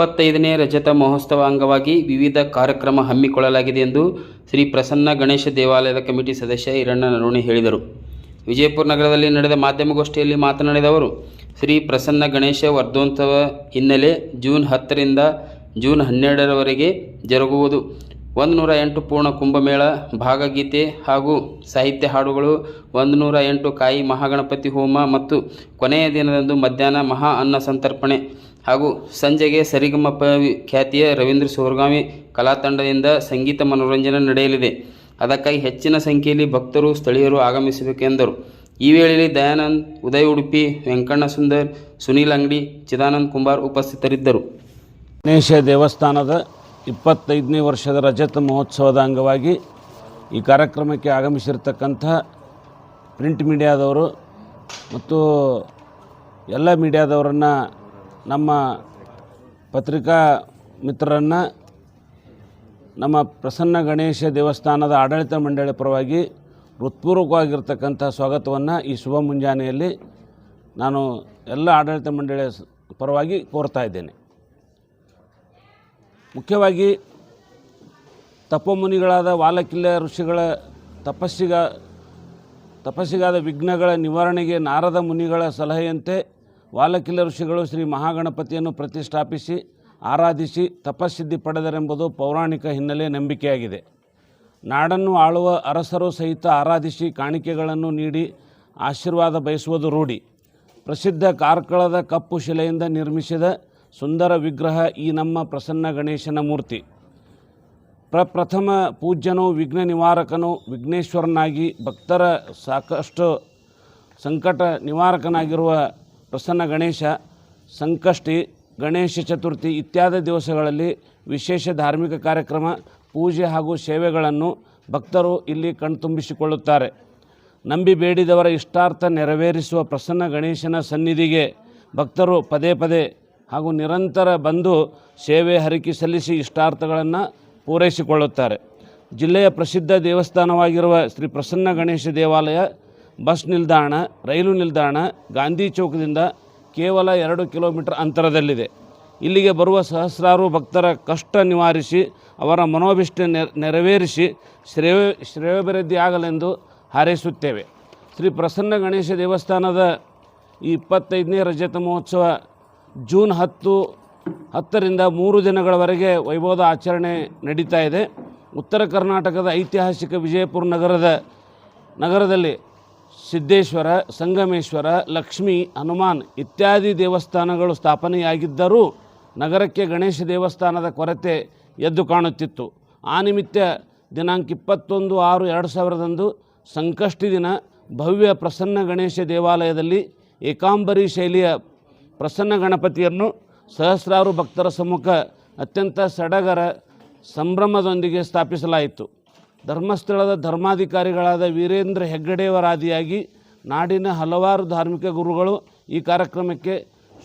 ಇಪ್ಪತ್ತೈದನೇ ರಜತ ಮಹೋತ್ಸವ ಅಂಗವಾಗಿ ವಿವಿಧ ಕಾರ್ಯಕ್ರಮ ಹಮ್ಮಿಕೊಳ್ಳಲಾಗಿದೆ ಎಂದು ಶ್ರೀ ಪ್ರಸನ್ನ ಗಣೇಶ ದೇವಾಲಯದ ಕಮಿಟಿ ಸದಸ್ಯ ಈರಣ್ಣ ನರೋಣಿ ಹೇಳಿದರು. ವಿಜಯಪುರ ನಗರದಲ್ಲಿ ನಡೆದ ಮಾಧ್ಯಮಗೋಷ್ಠಿಯಲ್ಲಿ ಮಾತನಾಡಿದ ಅವರು, ಶ್ರೀ ಪ್ರಸನ್ನ ಗಣೇಶ ವರ್ಧೋತ್ಸವ ಹಿನ್ನೆಲೆ ಜೂನ್ ಹತ್ತರಿಂದ ಜೂನ್ ಹನ್ನೆರಡರವರೆಗೆ ಜರುಗುವುದು. ಒಂದು ನೂರ ಎಂಟು ಪೂರ್ಣ ಕುಂಭಮೇಳ, ಭಾಗಗೀತೆ ಹಾಗೂ ಸಾಹಿತ್ಯ ಹಾಡುಗಳು ಒಂದು ನೂರ ಎಂಟು ಕಾಯಿ ಮಹಾಗಣಪತಿ ಹೋಮ ಮತ್ತು ಕೊನೆಯ ದಿನದಂದು ಮಧ್ಯಾಹ್ನ ಮಹಾ ಅನ್ನ ಸಂತರ್ಪಣೆ. ಹಾಗೂ ಸಂಜೆಗೆ ಸರಿಗಮಪ ಖ್ಯಾತಿಯ ರವೀಂದ್ರ ಸೋರ್ಗಾವಿ ಕಲಾತಂಡದಿಂದ ಸಂಗೀತ ಮನೋರಂಜನೆ ನಡೆಯಲಿದೆ. ಅದಕ್ಕಾಗಿ ಹೆಚ್ಚಿನ ಸಂಖ್ಯೆಯಲ್ಲಿ ಭಕ್ತರು, ಸ್ಥಳೀಯರು ಆಗಮಿಸಬೇಕೆಂದರು ಈ ವೇಳೆಯಲ್ಲಿ ದಯಾನಂದ್, ಉದಯ್ ಉಡುಪಿ, ವೆಂಕಣ್ಣ ಸುಂದರ್, ಸುನೀಲ್ ಅಂಗಡಿ, ಚಿದಾನಂದ್ ಕುಂಬಾರ್ ಉಪಸ್ಥಿತರಿದ್ದರು. ಗಣೇಶ ದೇವಸ್ಥಾನದ ಇಪ್ಪತ್ತೈದನೇ ವರ್ಷದ ರಜತ ಮಹೋತ್ಸವದ ಅಂಗವಾಗಿ ಈ ಕಾರ್ಯಕ್ರಮಕ್ಕೆ ಆಗಮಿಸಿರ್ತಕ್ಕಂಥ ಪ್ರಿಂಟ್ ಮೀಡಿಯಾದವರು ಮತ್ತು ಎಲ್ಲ ಮೀಡಿಯಾದವರನ್ನು ನಮ್ಮ ಪತ್ರಿಕಾ ಮಿತ್ರರನ್ನು ನಮ್ಮ ಪ್ರಸನ್ನ ಗಣೇಶ ದೇವಸ್ಥಾನದ ಆಡಳಿತ ಮಂಡಳಿ ಪರವಾಗಿ ಹೃತ್ಪೂರ್ವಕವಾಗಿರ್ತಕ್ಕಂಥ ಸ್ವಾಗತವನ್ನು ಈ ಶುಭ ಮುಂಜಾನೆಯಲ್ಲಿ ನಾನು ಎಲ್ಲ ಆಡಳಿತ ಮಂಡಳಿಯ ಪರವಾಗಿ ಕೋರ್ತಾ ಇದ್ದೇನೆ. ಮುಖ್ಯವಾಗಿ ತಪೋಮುನಿಗಳಾದ ವಾಲಕಿಲ್ಲ ಋಷಿಗಳ ತಪಸ್ಸಿಗ, ತಪಸ್ಸಿಗಾದ ವಿಘ್ನಗಳ ನಿವಾರಣೆಗೆ ನಾರದ ಮುನಿಗಳ ಸಲಹೆಯಂತೆ ವಾಲಕಿಲ್ಲ ಋಷಿಗಳು ಶ್ರೀ ಮಹಾಗಣಪತಿಯನ್ನು ಪ್ರತಿಷ್ಠಾಪಿಸಿ, ಆರಾಧಿಸಿ, ತಪಸ್ಸಿದ್ಧಿ ಪಡೆದರೆಂಬುದು ಪೌರಾಣಿಕ ಹಿನ್ನೆಲೆ ನಂಬಿಕೆಯಾಗಿದೆ. ನಾಡನ್ನು ಆಳುವ ಅರಸರು ಸಹಿತ ಆರಾಧಿಸಿ ಕಾಣಿಕೆಗಳನ್ನು ನೀಡಿ ಆಶೀರ್ವಾದ ಬಯಸುವುದು ರೂಢಿ. ಪ್ರಸಿದ್ಧ ಕಾರ್ಕಳದ ಕಪ್ಪು ಶಿಲೆಯಿಂದ ನಿರ್ಮಿಸಿದ ಸುಂದರ ವಿಗ್ರಹ ಈ ನಮ್ಮ ಪ್ರಸನ್ನ ಗಣೇಶನ ಮೂರ್ತಿ. ಪ್ರಪ್ರಥಮ ಪೂಜ್ಯನು ವಿಘ್ನ ನಿವಾರಕನು ವಿಘ್ನೇಶ್ವರನಾಗಿ ಭಕ್ತರ ಸಾಕಷ್ಟು ಸಂಕಟ ನಿವಾರಕನಾಗಿರುವ ಪ್ರಸನ್ನ ಗಣೇಶ, ಸಂಕಷ್ಟಿ, ಗಣೇಶ ಚತುರ್ಥಿ ಇತ್ಯಾದಿ ದಿವಸಗಳಲ್ಲಿ ವಿಶೇಷ ಧಾರ್ಮಿಕ ಕಾರ್ಯಕ್ರಮ, ಪೂಜೆ ಹಾಗೂ ಸೇವೆಗಳನ್ನು ಭಕ್ತರು ಇಲ್ಲಿ ಕಣ್ತುಂಬಿಸಿಕೊಳ್ಳುತ್ತಾರೆ. ನಂಬಿ ಬೇಡಿದವರ ಇಷ್ಟಾರ್ಥ ನೆರವೇರಿಸುವ ಪ್ರಸನ್ನ ಗಣೇಶನ ಸನ್ನಿಧಿಗೆ ಭಕ್ತರು ಪದೇ ಪದೇ ಹಾಗೂ ನಿರಂತರ ಬಂದು ಸೇವೆ ಹರಿಕೆ ಸಲ್ಲಿಸಿ ಇಷ್ಟಾರ್ಥಗಳನ್ನು ಪೂರೈಸಿಕೊಳ್ಳುತ್ತಾರೆ. ಜಿಲ್ಲೆಯ ಪ್ರಸಿದ್ಧ ದೇವಸ್ಥಾನವಾಗಿರುವ ಶ್ರೀ ಪ್ರಸನ್ನ ಗಣೇಶ ದೇವಾಲಯ ಬಸ್ ನಿಲ್ದಾಣ, ರೈಲು ನಿಲ್ದಾಣ ಗಾಂಧಿ ಚೌಕದಿಂದ ಕೇವಲ ಎರಡು ಕಿಲೋಮೀಟರ್ ಅಂತರದಲ್ಲಿದೆ. ಇಲ್ಲಿಗೆ ಬರುವ ಸಹಸ್ರಾರು ಭಕ್ತರ ಕಷ್ಟ ನಿವಾರಿಸಿ, ಅವರ ಮನೋಭಿಷ್ಟ ನೆರ- ನೆರವೇರಿಸಿ ಶ್ರೇಯ, ಶ್ರೇಯೋಭಿವೃದ್ಧಿ ಆಗಲೆಂದು ಹಾರೈಸುತ್ತೇವೆ. ಶ್ರೀ ಪ್ರಸನ್ನ ಗಣೇಶ ದೇವಸ್ಥಾನದ ಈ ಇಪ್ಪತ್ತೈದನೇ ರಜತ ಮಹೋತ್ಸವ ಜೂನ್ ಹತ್ತು, ಹತ್ತರಿಂದ ಮೂರು ದಿನಗಳವರೆಗೆ ವೈಭವದ ಆಚರಣೆ ನಡೀತಾ ಇದೆ. ಉತ್ತರ ಕರ್ನಾಟಕದ ಐತಿಹಾಸಿಕ ವಿಜಯಪುರ ನಗರದ, ನಗರದಲ್ಲಿ ಸಿದ್ದೇಶ್ವರ, ಸಂಗಮೇಶ್ವರ, ಲಕ್ಷ್ಮಿ, ಹನುಮಾನ್ ಇತ್ಯಾದಿ ದೇವಸ್ಥಾನಗಳು ಸ್ಥಾಪನೆಯಾಗಿದ್ದರೂ ನಗರಕ್ಕೆ ಗಣೇಶ ದೇವಸ್ಥಾನದ ಕೊರತೆ ಎದ್ದು ಕಾಣುತ್ತಿತ್ತು. ಆ ನಿಮಿತ್ತ ದಿನಾಂಕ ಇಪ್ಪತ್ತೊಂದು ಆರು ಎರಡು ಸಾವಿರದಂದು ಸಂಕಷ್ಟಿ ದಿನ ಭವ್ಯ ಪ್ರಸನ್ನ ಗಣೇಶ ದೇವಾಲಯದಲ್ಲಿ ಏಕಾಂಬರಿ ಶೈಲಿಯ ಪ್ರಸನ್ನ ಗಣಪತಿಯನ್ನು ಸಹಸ್ರಾರು ಭಕ್ತರ ಸಮ್ಮುಖ ಅತ್ಯಂತ ಸಡಗರ ಸಂಭ್ರಮದೊಂದಿಗೆ ಸ್ಥಾಪಿಸಲಾಯಿತು. ಧರ್ಮಸ್ಥಳದ ಧರ್ಮಾಧಿಕಾರಿಗಳಾದ ವೀರೇಂದ್ರ ಹೆಗ್ಗಡೆಯವರಾದಿಯಾಗಿ ನಾಡಿನ ಹಲವಾರು ಧಾರ್ಮಿಕ ಗುರುಗಳು ಈ ಕಾರ್ಯಕ್ರಮಕ್ಕೆ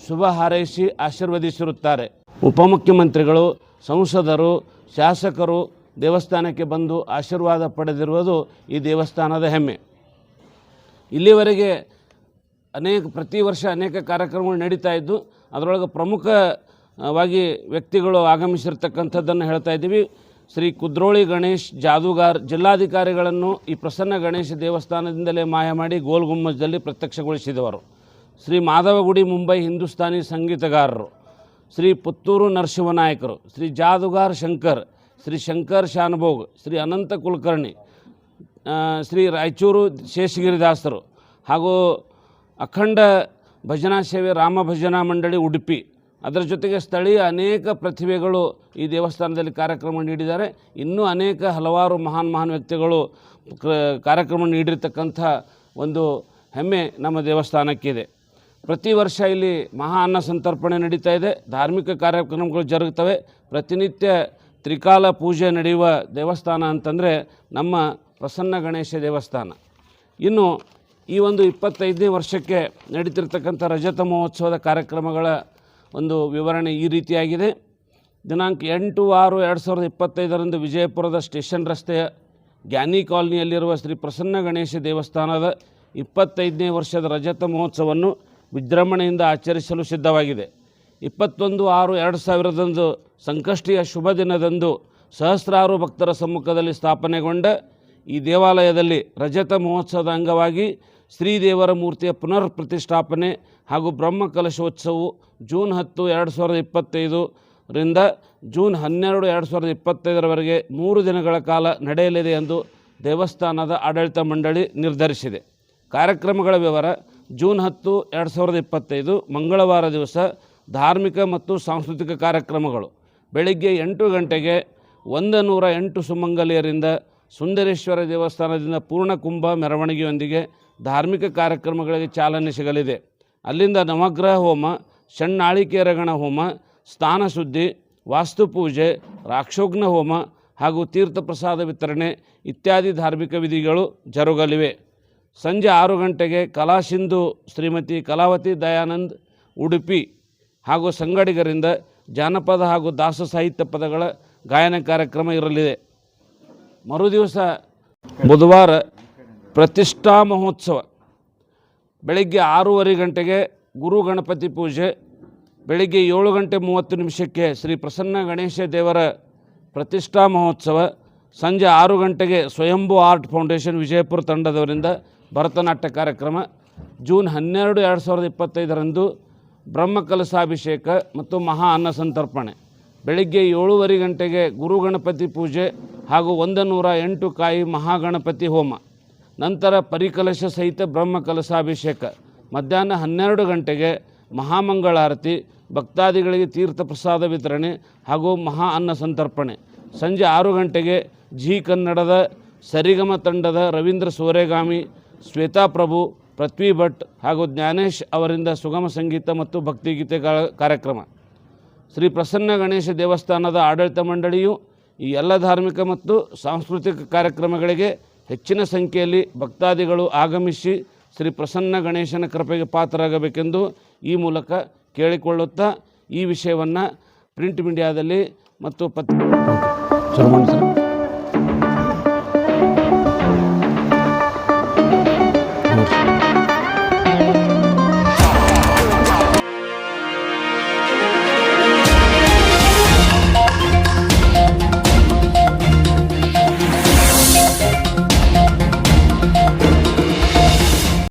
ಶುಭ ಹಾರೈಸಿ ಆಶೀರ್ವದಿಸಿರುತ್ತಾರೆ. ಉಪಮುಖ್ಯಮಂತ್ರಿಗಳು, ಸಂಸದರು, ಶಾಸಕರು ದೇವಸ್ಥಾನಕ್ಕೆ ಬಂದು ಆಶೀರ್ವಾದ ಪಡೆದಿರುವುದು ಈ ದೇವಸ್ಥಾನದ ಹೆಮ್ಮೆ. ಇಲ್ಲಿವರೆಗೆ ಅನೇಕ, ಪ್ರತಿ ವರ್ಷ ಅನೇಕ ಕಾರ್ಯಕ್ರಮಗಳು ನಡೀತಾ ಇದ್ದು, ಅದರೊಳಗೆ ಪ್ರಮುಖವಾಗಿ ವ್ಯಕ್ತಿಗಳು ಆಗಮಿಸಿರ್ತಕ್ಕಂಥದ್ದನ್ನು ಹೇಳ್ತಾ ಇದ್ದೀವಿ. ಶ್ರೀ ಕುದ್ರೋಳಿ ಗಣೇಶ್ ಜಾದೂಗಾರ್ ಜಿಲ್ಲಾಧಿಕಾರಿಗಳನ್ನು ಈ ಪ್ರಸನ್ನ ಗಣೇಶ ದೇವಸ್ಥಾನದಿಂದಲೇ ಮಾಯ ಮಾಡಿ ಗೋಲ್ ಗುಮ್ಮಜದಲ್ಲಿ ಪ್ರತ್ಯಕ್ಷಗೊಳಿಸಿದವರು. ಶ್ರೀ ಮಾಧವಗುಡಿ ಮುಂಬೈ ಹಿಂದೂಸ್ತಾನಿ ಸಂಗೀತಗಾರರು. ಶ್ರೀ ಪುತ್ತೂರು ನರಸಿಂಹನಾಯಕರು ಶ್ರೀ ಜಾದುಗಾರ್ ಶಂಕರ್. ಶ್ರೀ ಶಂಕರ್ ಶಾನುಭೋಗ್. ಶ್ರೀ ಅನಂತ ಕುಲಕರ್ಣಿ. ಶ್ರೀ ರಾಯಚೂರು ಶೇಷಗಿರಿದಾಸರು ಹಾಗೂ ಅಖಂಡ ಭಜನಾ ಸೇವೆ ರಾಮ ಭಜನಾ ಮಂಡಳಿ ಉಡುಪಿ. ಅದರ ಜೊತೆಗೆ ಸ್ಥಳೀಯ ಅನೇಕ ಪ್ರತಿಭೆಗಳು ಈ ದೇವಸ್ಥಾನದಲ್ಲಿ ಕಾರ್ಯಕ್ರಮ ನೀಡಿದ್ದಾರೆ. ಇನ್ನೂ ಅನೇಕ ಹಲವಾರು ಮಹಾನ್ ಮಹಾನ್ ವ್ಯಕ್ತಿಗಳು ಕಾರ್ಯಕ್ರಮ ನೀಡಿರ್ತಕ್ಕಂಥ ಒಂದು ಹೆಮ್ಮೆ ನಮ್ಮ ದೇವಸ್ಥಾನಕ್ಕಿದೆ. ಪ್ರತಿ ವರ್ಷ ಇಲ್ಲಿ ಮಹಾ ಅನ್ನ ಸಂತರ್ಪಣೆ ನಡೀತಾ ಇದೆ. ಧಾರ್ಮಿಕ ಕಾರ್ಯಕ್ರಮಗಳು ಜರುಗುತ್ತವೆ. ಪ್ರತಿನಿತ್ಯ ತ್ರಿಕಾಲ ಪೂಜೆ ನಡೆಯುವ ದೇವಸ್ಥಾನ ಅಂತಂದರೆ ನಮ್ಮ ಪ್ರಸನ್ನ ಗಣೇಶ ದೇವಸ್ಥಾನ. ಇನ್ನು ಈ ಒಂದು ಇಪ್ಪತ್ತೈದನೇ ವರ್ಷಕ್ಕೆ ನಡೀತಿರ್ತಕ್ಕಂಥ ರಜತ ಮಹೋತ್ಸವದ ಕಾರ್ಯಕ್ರಮಗಳ ಒಂದು ವಿವರಣೆ ಈ ರೀತಿಯಾಗಿದೆ. ದಿನಾಂಕ ಎಂಟು ಆರು ಎರಡು ಸಾವಿರದ ಇಪ್ಪತ್ತೈದರಂದು ವಿಜಯಪುರದ ಸ್ಟೇಷನ್ ರಸ್ತೆಯ ಜ್ಞಾನಿ ಕಾಲನಿಯಲ್ಲಿರುವ ಶ್ರೀ ಪ್ರಸನ್ನ ಗಣೇಶ ದೇವಸ್ಥಾನದ ಇಪ್ಪತ್ತೈದನೇ ವರ್ಷದ ರಜತ ಮಹೋತ್ಸವವನ್ನು ವಿಜೃಂಭಣೆಯಿಂದ ಆಚರಿಸಲು ಸಿದ್ಧವಾಗಿದೆ. ಇಪ್ಪತ್ತೊಂದು ಆರು ಎರಡು ಸಾವಿರದಂದು ಸಂಕಷ್ಟಿಯ ಶುಭ ದಿನದಂದು ಸಹಸ್ರಾರು ಭಕ್ತರ ಸಮ್ಮುಖದಲ್ಲಿ ಸ್ಥಾಪನೆಗೊಂಡ ಈ ದೇವಾಲಯದಲ್ಲಿ ರಜತ ಮಹೋತ್ಸವದ ಅಂಗವಾಗಿ ಶ್ರೀದೇವರ ಮೂರ್ತಿಯ ಪುನರ್ ಪ್ರತಿಷ್ಠಾಪನೆ ಹಾಗೂ ಬ್ರಹ್ಮ ಕಲಶೋತ್ಸವವು ಜೂನ್ ಹತ್ತು, ಎರಡು ಸಾವಿರದ ಇಪ್ಪತ್ತೈದು ರಿಂದ ಜೂನ್ ಹನ್ನೆರಡು, ಎರಡು ಸಾವಿರದ ಇಪ್ಪತ್ತೈದರವರೆಗೆ ಮೂರು ದಿನಗಳ ಕಾಲ ನಡೆಯಲಿದೆ ಎಂದು ದೇವಸ್ಥಾನದ ಆಡಳಿತ ಮಂಡಳಿ ನಿರ್ಧರಿಸಿದೆ. ಕಾರ್ಯಕ್ರಮಗಳ ವಿವರ, ಜೂನ್ ಹತ್ತು, ಎರಡು ಸಾವಿರದ ಇಪ್ಪತ್ತೈದು ಮಂಗಳವಾರ ದಿವಸ ಧಾರ್ಮಿಕ ಮತ್ತು ಸಾಂಸ್ಕೃತಿಕ ಕಾರ್ಯಕ್ರಮಗಳು. ಬೆಳಿಗ್ಗೆ ಎಂಟು ಗಂಟೆಗೆ ಒಂದು ನೂರ ಎಂಟು ಸುಮಂಗಲಿಯರಿಂದ ಸುಂದರೇಶ್ವರ ದೇವಸ್ಥಾನದಿಂದ ಪೂರ್ಣ ಕುಂಭ ಮೆರವಣಿಗೆಯೊಂದಿಗೆ ಧಾರ್ಮಿಕ ಕಾರ್ಯಕ್ರಮಗಳಿಗೆ ಚಾಲನೆ ಸಿಗಲಿದೆ. ಅಲ್ಲಿಂದ ನವಗ್ರಹ ಹೋಮ, ಷಣ್ಣಾಳಿಕೇರಗಣ ಹೋಮ ಸ್ಥಾನ ಶುದ್ಧಿ ವಾಸ್ತುಪೂಜೆ, ರಾಕ್ಷೋಗ್ನ ಹೋಮ ಹಾಗೂ ತೀರ್ಥ ಪ್ರಸಾದ ವಿತರಣೆ ಇತ್ಯಾದಿ ಧಾರ್ಮಿಕ ವಿಧಿಗಳು ಜರುಗಲಿವೆ. ಸಂಜೆ ಆರು ಗಂಟೆಗೆ ಕಲಾಸಿಂಧು ಶ್ರೀಮತಿ ಕಲಾವತಿ ದಯಾನಂದ್ ಉಡುಪಿ ಹಾಗೂ ಸಂಗಡಿಗರಿಂದ ಜಾನಪದ ಹಾಗೂ ದಾಸ ಸಾಹಿತ್ಯ ಪದಗಳ ಗಾಯನ ಕಾರ್ಯಕ್ರಮ ಇರಲಿದೆ. ಮರುದಿವಸ ಬುಧವಾರ ಪ್ರತಿಷ್ಠಾ ಮಹೋತ್ಸವ. ಬೆಳಗ್ಗೆ ಆರೂವರೆ ಗಂಟೆಗೆ ಗುರು ಗಣಪತಿ ಪೂಜೆ, ಬೆಳಿಗ್ಗೆ ಏಳು ಗಂಟೆ ಮೂವತ್ತು ನಿಮಿಷಕ್ಕೆ ಶ್ರೀ ಪ್ರಸನ್ನ ಗಣೇಶ ದೇವರ ಪ್ರತಿಷ್ಠಾ ಮಹೋತ್ಸವ, ಸಂಜೆ ಆರು ಗಂಟೆಗೆ ಸ್ವಯಂಭೂ ಆರ್ಟ್ ಫೌಂಡೇಶನ್ ವಿಜಯಪುರ ತಂಡದವರಿಂದ ಭರತನಾಟ್ಯ ಕಾರ್ಯಕ್ರಮ, ಜೂನ್ ಹನ್ನೆರಡು ಎರಡು ಸಾವಿರದ ಇಪ್ಪತ್ತೈದರಂದು ಬ್ರಹ್ಮಕಲಸಾಭಿಷೇಕ ಮತ್ತು ಮಹಾ ಅನ್ನ ಸಂತರ್ಪಣೆ. ಬೆಳಿಗ್ಗೆ ಏಳೂವರೆ ಗಂಟೆಗೆ ಗುರು ಗಣಪತಿ ಪೂಜೆ ಹಾಗೂ ಒಂದು ನೂರ ಎಂಟು ಕಾಯಿ ಮಹಾಗಣಪತಿ ಹೋಮ. ನಂತರ ಪರಿಕಲಶ ಸಹಿತ ಬ್ರಹ್ಮ ಕಲಶಾಭಿಷೇಕ. ಮಧ್ಯಾಹ್ನ ಹನ್ನೆರಡು ಗಂಟೆಗೆ ಮಹಾಮಂಗಳಾರತಿ, ಭಕ್ತಾದಿಗಳಿಗೆ ತೀರ್ಥ ಪ್ರಸಾದ ವಿತರಣೆ ಹಾಗೂ ಮಹಾ ಅನ್ನ ಸಂತರ್ಪಣೆ. ಸಂಜೆ ಆರು ಗಂಟೆಗೆ ಜಿ ಕನ್ನಡದ ಸರಿಗಮ ತಂಡದ ರವೀಂದ್ರ ಸೋರೆಗಾಮಿ, ಶ್ವೇತಾ ಪ್ರಭು, ಪೃಥ್ವಿ ಭಟ್ ಹಾಗೂ ಜ್ಞಾನೇಶ್ ಅವರಿಂದ ಸುಗಮ ಸಂಗೀತ ಮತ್ತು ಭಕ್ತಿಗೀತೆ ಕಾರ್ಯಕ್ರಮ. ಶ್ರೀ ಪ್ರಸನ್ನ ಗಣೇಶ ದೇವಸ್ಥಾನದ ಆಡಳಿತ ಮಂಡಳಿಯು ಈ ಎಲ್ಲ ಧಾರ್ಮಿಕ ಮತ್ತು ಸಾಂಸ್ಕೃತಿಕ ಕಾರ್ಯಕ್ರಮಗಳಿಗೆ ಹೆಚ್ಚಿನ ಸಂಖ್ಯೆಯಲ್ಲಿ ಭಕ್ತಾದಿಗಳು ಆಗಮಿಸಿ ಶ್ರೀ ಪ್ರಸನ್ನ ಗಣೇಶನ ಕೃಪೆಗೆ ಪಾತ್ರರಾಗಬೇಕೆಂದು ಈ ಮೂಲಕ ಕೇಳಿಕೊಳ್ಳುತ್ತಾ ಈ ವಿಷಯವನ್ನು ಪ್ರಿಂಟ್ ಮೀಡಿಯಾದಲ್ಲಿ ಮತ್ತು ಪತ್ ಶುರು ಮಾಡಿ ಸರ್.